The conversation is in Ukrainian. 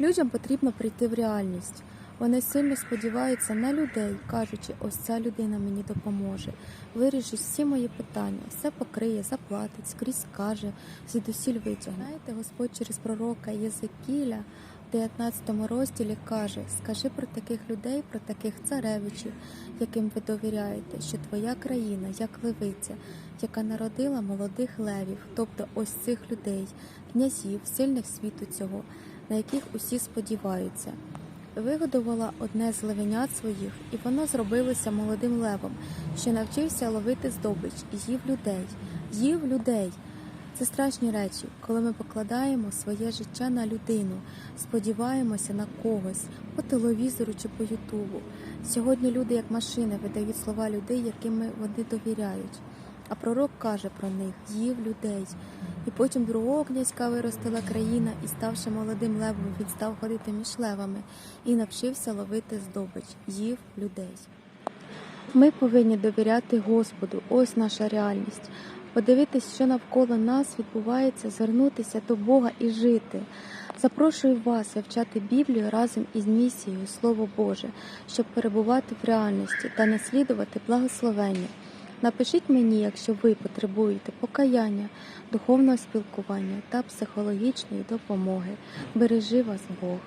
Людям потрібно прийти в реальність. Вони сильно сподіваються на людей, кажучи, ось ця людина мені допоможе, вирішить всі мої питання, все покриє, заплатить, скрізь скаже, звідусіль витягне. Знаєте, Господь через пророка Єзекіля в 19 розділі каже: Скажи про таких людей, про таких царевичів, яким ви довіряєте, що твоя країна, як левиця, яка народила молодих левів, тобто ось цих людей, князів, сильних світу цього, на яких усі сподіваються. Вигодувала одне з левенят своїх, і воно зробилося молодим левом, що навчився ловити здобич і їв людей, їв людей. Це страшні речі, коли ми покладаємо своє життя на людину, сподіваємося на когось по телевізору чи по Ютубу. Сьогодні люди, як машини, видають слова людей, якими вони довіряють. А пророк каже про них їв людей. І потім другого князька виростила країна, і, ставши молодим левом, він став ходити між левами і навчився ловити здобич, їв людей. Ми повинні довіряти Господу, ось наша реальність. Подивитись, що навколо нас відбувається, звернутися до Бога і жити. Запрошую вас вивчати Біблію разом із місією Слово Боже, щоб перебувати в реальності та наслідувати благословення. Напишіть мені, якщо ви потребуєте покаяння, духовного спілкування та психологічної допомоги. Бережи вас Бог!